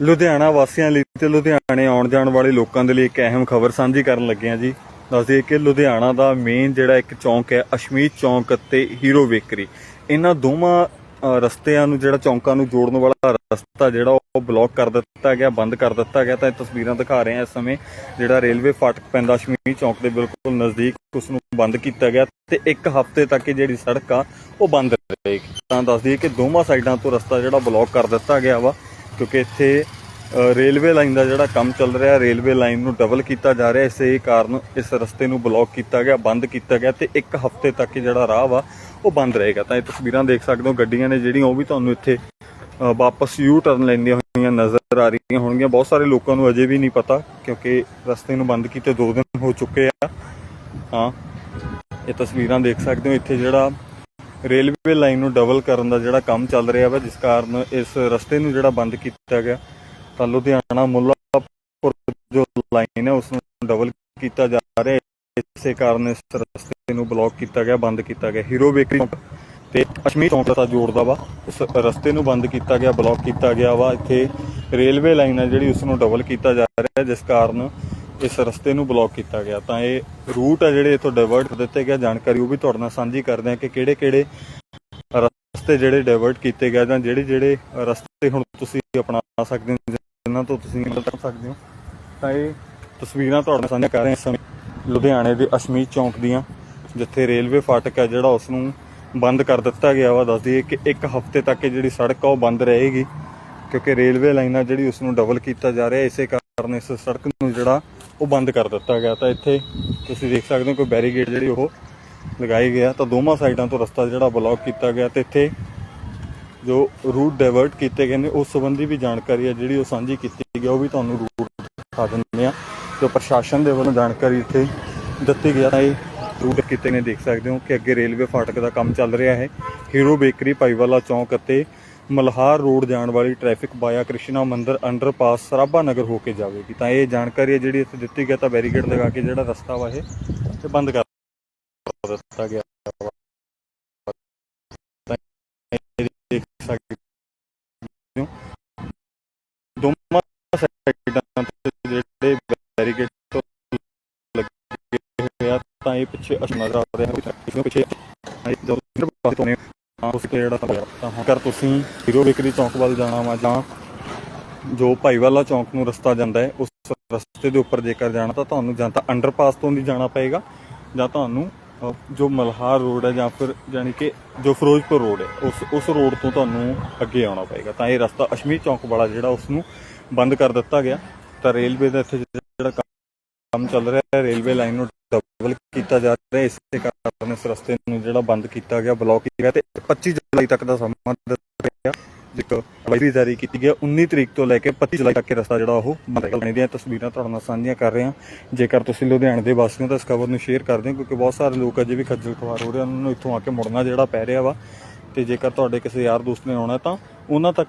ਲੁਧਿਆਣਾ ਵਾਸੀਆਂ ਲਈ ਤੇ ਲੁਧਿਆਣੇ ਆਉਣ ਜਾਣ ਵਾਲੇ ਲੋਕਾਂ ਦੇ ਲਈ ਇੱਕ ਅਹਿਮ ਖਬਰ ਸਾਂਝੀ ਕਰਨ ਲੱਗੇ ਹਾਂ ਜੀ ਦੱਸਦੇ ਕਿ ਲੁਧਿਆਣਾ ਦਾ ਮੇਨ ਜਿਹੜਾ ਇੱਕ ਚੌਂਕ ਹੈ ਅਸ਼ਮੀਤ ਚੌਂਕ ਅਤੇ ਹੀਰੋ ਬੇਕਰੀ। ਇਹਨਾਂ ਦੋਵਾਂ ਰਸਤਿਆਂ ਨੂੰ ਜਿਹੜਾ ਚੌਂਕਾਂ ਨੂੰ ਜੋੜਨ ਵਾਲਾ ਰਸਤਾ ਜਿਹੜਾ ਉਹ ਬਲੌਕ ਕਰ ਦਿੱਤਾ ਗਿਆ, ਬੰਦ ਕਰ ਦਿੱਤਾ ਗਿਆ। ਤਾਂ ਇਹ ਤਸਵੀਰਾਂ ਦਿਖਾ ਰਹੇ ਹਾਂ ਇਸ ਸਮੇਂ ਜਿਹੜਾ ਰੇਲਵੇ ਫਾਟਕ ਪੈਂਦਾ ਅਸ਼ਮੀਤ ਚੌਂਕ ਦੇ ਬਿਲਕੁਲ ਨਜ਼ਦੀਕ ਉਸ ਨੂੰ ਬੰਦ ਕੀਤਾ ਗਿਆ ਤੇ ਇੱਕ ਹਫ਼ਤੇ ਤੱਕ ਇਹ ਜਿਹੜੀ ਸੜਕ ਆ, ਉਹ ਬੰਦ ਰਹੇਗੀ। ਤਾਂ ਦੱਸ ਦਈਏ ਕਿ ਦੋਵਾਂ ਸਾਈਡਾਂ ਤੋਂ ਰਸਤਾ ਜਿਹੜਾ ਬਲੌਕ ਕਰ ਦਿੱਤਾ ਗਿਆ ਵਾ। ਕਿਉਂਕਿ ਇੱਥੇ ਰੇਲਵੇ ਲਾਈਨ ਦਾ ਜਿਹੜਾ ਕੰਮ ਚੱਲ ਰਿਹਾ, ਰੇਲਵੇ ਲਾਈਨ ਨੂੰ ਡਬਲ ਕੀਤਾ ਜਾ ਰਿਹਾ। ਇਸੇ ਕਾਰਨ ਇਸ ਰਸਤੇ ਨੂੰ ਬਲੌਕ ਕੀਤਾ ਗਿਆ, ਬੰਦ ਕੀਤਾ ਗਿਆ ਤੇ ਇੱਕ ਹਫ਼ਤੇ ਤੱਕ ਜਿਹੜਾ ਰਾਹ ਵਾ, ਉਹ ਬੰਦ ਰਹੇਗਾ। ਤਾਂ ਇਹ ਤਸਵੀਰਾਂ ਦੇਖ ਸਕਦੇ ਹੋ, ਗੱਡੀਆਂ ਨੇ ਜਿਹੜੀਆਂ, ਉਹ ਵੀ ਤੁਹਾਨੂੰ ਇੱਥੇ ਵਾਪਸ ਯੂ ਟਰਨ ਲੈਂਦੀਆਂ ਹੋਈਆਂ ਨਜ਼ਰ ਆ ਰਹੀਆਂ ਹੋਣਗੀਆਂ। ਬਹੁਤ ਸਾਰੇ ਲੋਕਾਂ ਨੂੰ ਅਜੇ ਵੀ ਨਹੀਂ ਪਤਾ, ਕਿਉਂਕਿ ਰਸਤੇ ਨੂੰ ਬੰਦ ਕੀਤੇ 2 ਦਿਨ ਹੋ ਚੁੱਕੇ ਆ। ਹਾਂ, ਇਹ ਤਸਵੀਰਾਂ ਦੇਖ ਸਕਦੇ ਹੋ। ਇੱਥੇ ਜਿਹੜਾ ਰੇਲਵੇ ਲਾਈਨ ਨੂੰ ਡਬਲ ਕਰਨ ਦਾ ਜਿਹੜਾ ਕੰਮ ਚੱਲ ਰਿਹਾ ਵਾ, ਜਿਸ ਕਾਰਨ ਇਸ ਰਸਤੇ ਨੂੰ ਜਿਹੜਾ ਬੰਦ ਕੀਤਾ ਗਿਆ, ਤਾਂ ਲੁਧਿਆਣਾ ਮੁੱਲਾਪੁਰ ਜੋ ਲਾਈਨ ਹੈ, ਉਸ ਨੂੰ ਡਬਲ ਕੀਤਾ ਜਾ ਰਿਹਾ ਹੈ। ਇਸੇ ਕਾਰਨ ਇਸ ਰਸਤੇ ਨੂੰ ਬਲੌਕ ਕੀਤਾ ਗਿਆ, ਬੰਦ ਕੀਤਾ ਗਿਆ। ਹੀਰੋ ਬੇਕਰੀ ਚੌਂਕ ਤੇ ਅਸ਼ਮੀਰ ਚੌਂਕ ਦਾ ਜੋੜਦਾ ਵਾ ਉਸ ਰਸਤੇ ਨੂੰ ਬੰਦ ਕੀਤਾ ਗਿਆ ਬਲੌਕ ਕੀਤਾ ਗਿਆ ਵਾ। ਇੱਥੇ ਰੇਲਵੇ ਲਾਈਨ ਹੈ ਜਿਹੜੀ, ਉਸ ਨੂੰ ਡਬਲ ਕੀਤਾ ਜਾ ਰਿਹਾ ਜਿਸ ਕਾਰਨ ਇਸ ਰਸਤੇ ਨੂੰ ਬਲੌਕ ਕੀਤਾ ਗਿਆ, ਤਾਂ ਇਹ ਰੂਟ ਹੈ ਜਿਹੜੇ ਇਥੋਂ ਡਾਇਵਰਟ ਕਰ ਦਿੱਤੇ ਗਿਆ ਜਾਣਕਾਰੀ ਉਹ ਵੀ ਤੁਹਾਡੇ ਨਾਲ ਸਾਂਝੀ ਕਰਦੇ ਹਾਂ ਕਿ ਕਿਹੜੇ ਕਿਹੜੇ ਰਸਤੇ ਜਿਹੜੇ ਡਾਇਵਰਟ ਕੀਤੇ ਗਏ ਜਾਂ ਜਿਹੜੇ ਜਿਹੜੇ ਰਸਤੇ ਹੁਣ ਤੁਸੀਂ ਅਪਣਾ ਸਕਦੇ ਹੋ, ਜਿਨ੍ਹਾਂ ਤੋਂ ਤੁਸੀਂ ਨਿਕਲ ਸਕਦੇ ਹੋ। ਤਾਂ ਇਹ ਤਸਵੀਰਾਂ ਤੁਹਾਡੇ ਨਾਲ ਸਾਂਝਾ ਕਰ ਰਹੇ ਹਾਂ ਇਸ ਸਮੇਂ ਲੁਧਿਆਣੇ ਦੇ ਅਸ਼ਮੀਤ ਚੌਂਕ ਦੀਆਂ, ਜਿੱਥੇ ਰੇਲਵੇ ਫਾਟਕ ਹੈ ਜਿਹੜਾ ਉਸ ਨੂੰ ਬੰਦ ਕਰ ਦਿੱਤਾ ਗਿਆ ਵਾ। ਦੱਸ ਦਈਏ ਕਿ ਇੱਕ ਹਫ਼ਤੇ ਤੱਕ ਇਹ ਜਿਹੜੀ ਸੜਕ ਆ ਉਹ ਬੰਦ ਰਹੇਗੀ, ਕਿਉਂਕਿ ਰੇਲਵੇ ਲਾਈਨਾਂ ਜਿਹੜੀ ਉਸ ਨੂੰ ਡਬਲ ਕੀਤਾ ਜਾ ਰਿਹਾ, ਇਸੇ ਕਾਰਨ ਇਸ ਸੜਕ ਨੂੰ ਜਿਹੜਾ ਉਹ ਬੰਦ ਕਰ ਦਿੱਤਾ ਗਿਆ। ਤਾਂ ਇੱਥੇ ਤੁਸੀਂ ਦੇਖ ਸਕਦੇ ਹੋ ਕੋਈ ਬੈਰੀਗੇਡ ਜਿਹੜੀ ਉਹ ਲਗਾਈ ਗਿਆ। ਤਾਂ ਦੋਵਾਂ ਸਾਈਡਾਂ ਤੋਂ ਰਸਤਾ ਜਿਹੜਾ ਬਲੌਕ ਕੀਤਾ ਗਿਆ ਤੇ ਇੱਥੇ ਜੋ ਰੂਟ ਡਾਇਵਰਟ ਕੀਤੇ ਗਏ ਨੇ, ਉਸ ਸੰਬੰਧੀ ਵੀ ਜਾਣਕਾਰੀ ਹੈ ਜਿਹੜੀ ਉਹ ਸਾਂਝੀ ਕੀਤੀ ਗਈ ਉਹ ਵੀ ਤੁਹਾਨੂੰ ਰੂਟ ਦਿਖਾ ਦਿੰਦੇ ਆ ਜੋ ਪ੍ਰਸ਼ਾਸਨ ਦੇ ਵੱਲੋਂ ਜਾਣਕਾਰੀ ਇੱਥੇ ਦਿੱਤੀ ਗਿਆ ਹੈ ਰੂਟ ਕੀਤੇ ਨੇ। ਦੇਖ ਸਕਦੇ ਹੋ ਕਿ ਅੱਗੇ ਰੇਲਵੇ ਫਾਟਕ ਦਾ ਕੰਮ ਚੱਲ ਰਿਹਾ ਹੈ। ਹੀਰੋ ਬੇਕਰੀ ਭਾਈਵਾਲਾ ਚੌਂਕ ਅਤੇ ਮਲਹਾਰ ਰੋਡ ਜਾਣ ਵਾਲੀ ਟ੍ਰੈਫਿਕ ਬਾਇਆ ਕ੍ਰਿਸ਼ਨਾ ਮੰਦਿਰ ਅੰਡਰਪਾਸ ਸਰਾਭਾ ਨਗਰ ਹੋ ਕੇ ਜਾਵੇਗੀ ਤਾਂ ਇਹ ਜਾਣਕਾਰੀ ਹੈ ਜਿਹੜੀ ਇੱਥੇ ਦਿੱਤੀ ਗਈ ਤਾਂ ਬੈਰੀਕੇਡ ਲਗਾ ਕੇ ਜਿਹੜਾ ਰਸਤਾ ਵਾ ਇਹ ਤੇ ਬੰਦ ਕਰ ਦਿੱਤਾ ਗਿਆ ਤਾਂ ਇਹ ਦੇਖ ਸਕਦੇ ਹੋ ਦੋਵਾਂ ਸਾਈਡਾਂ ਤੇ ਜਿਹੜੇ ਬੈਰੀਕੇਡ ਤੋਂ ਲੱਗੇ ਹੋਏ ਆ ਤਾਂ ਇਹ ਪਿੱਛੇ ਅਸ਼ ਨਜ਼ਰ ਆ ਰਿਹਾ ਹੈ ਪਿੱਛੇ ਜਦੋਂ ਇੱਧਰ ਤੋਂ ਉਸ ਤੇ ਜਿਹੜਾ ਤਾਂ ਹੋਇਆ। ਕਰ ਤੁਸੀਂ ਹੀਰੋ ਬੇਕਰੀ ਚੌਂਕ ਵੱਲ ਜਾਣਾ ਵਾ ਜਾਂ ਜੋ ਭਾਈਵਾਲਾ ਚੌਂਕ ਨੂੰ ਰਸਤਾ ਜਾਂਦਾ ਹੈ, ਉਸ ਰਸਤੇ ਦੇ ਉੱਪਰ ਜੇਕਰ ਜਾਣਾ ਤਾਂ ਤੁਹਾਨੂੰ ਜਾਂ ਤਾਂ ਅੰਡਰਪਾਸ ਤੋਂ ਦੀ ਜਾਣਾ ਪਏਗਾ ਜਾਂ ਤੁਹਾਨੂੰ ਜੋ ਮਲਹਾਰ ਰੋਡ ਹੈ ਜਾਂ ਫਿਰ ਯਾਨੀ ਕਿ ਜੋ ਫਿਰੋਜ਼ਪੁਰ ਰੋਡ ਹੈ, ਉਸ ਉਸ ਰੋਡ ਤੋਂ ਤੁਹਾਨੂੰ ਅੱਗੇ ਆਉਣਾ ਪਏਗਾ ਤਾਂ ਇਹ ਰਸਤਾ ਅਸ਼ਮੀਰ ਚੌਂਕ ਵਾਲਾ ਜਿਹੜਾ ਉਸ ਨੂੰ ਬੰਦ ਕਰ ਦਿੱਤਾ ਗਿਆ ਤਾਂ ਰੇਲਵੇ ਦਾ ਇੱਥੇ ਜਿਹੜਾ ਕੰਮ ਚੱਲ ਰਿਹਾ ਹੈ, ਰੇਲਵੇ ਲਾਈਨ ਨੂੰ ਡਬਲ ਕੀਤਾ ਜਾ ਰਿਹਾ, ਇਸੇ ਕਾਰਨ ਇਸ ਰਸਤੇ ਨੂੰ ਜਿਹੜਾ ਬੰਦ ਕੀਤਾ ਗਿਆ ਬਲੌਕ ਕੀਤਾ ਗਿਆ ਤੇ 25 ਜੁਲਾਈ ਤੱਕ ਦਾ ਸਮਾਂ ਦਿੱਤਾ ਗਿਆ। ਇੱਕ ਐਡਵਾਈਜ਼ਰੀ ਜਾਰੀ ਕੀਤੀ ਗਈ 19 ਤਰੀਕ ਤੋਂ ਲੈ ਕੇ 25 ਜੁਲਾਈ ਤੱਕ ਇਹ ਰਸਤਾ ਜਿਹੜਾ ਉਹ ਬੰਦ ਰਹੇਗਾ ਦੀਆਂ ਤਸਵੀਰਾਂ ਤੁਹਾਡੇ ਨਾਲ ਸਾਂਝੀਆਂ ਕਰ ਰਹੇ। ਹਾਂ ਜੇਕਰ ਤੁਸੀਂ ਲੁਧਿਆਣੇ ਦੇ ਵਾਸੀ ਹੋ ਤਾਂ ਇਸ ਖਬਰ ਨੂੰ ਸ਼ੇਅਰ ਕਰ ਦਿਓ ਕਿਉਂਕਿ ਬਹੁਤ ਸਾਰੇ ਲੋਕ ਅਜੇ ਵੀ ਖੱਜਲ ਖੁਆਰ ਹੋ ਰਹੇ ਹਨ, ਉਹਨਾਂ ਨੂੰ ਇੱਥੋਂ ਆ ਕੇ ਮੁੜਨਾ ਜਿਹੜਾ ਪੈ ਰਿਹਾ ਵਾ। ਤੇ ਜੇਕਰ ਤੁਹਾਡੇ ਕਿਸੇ ਯਾਰ ਦੋਸਤ ਨੇ ਆਉਣਾ ਤਾਂ ਉਹਨਾਂ ਤੱਕ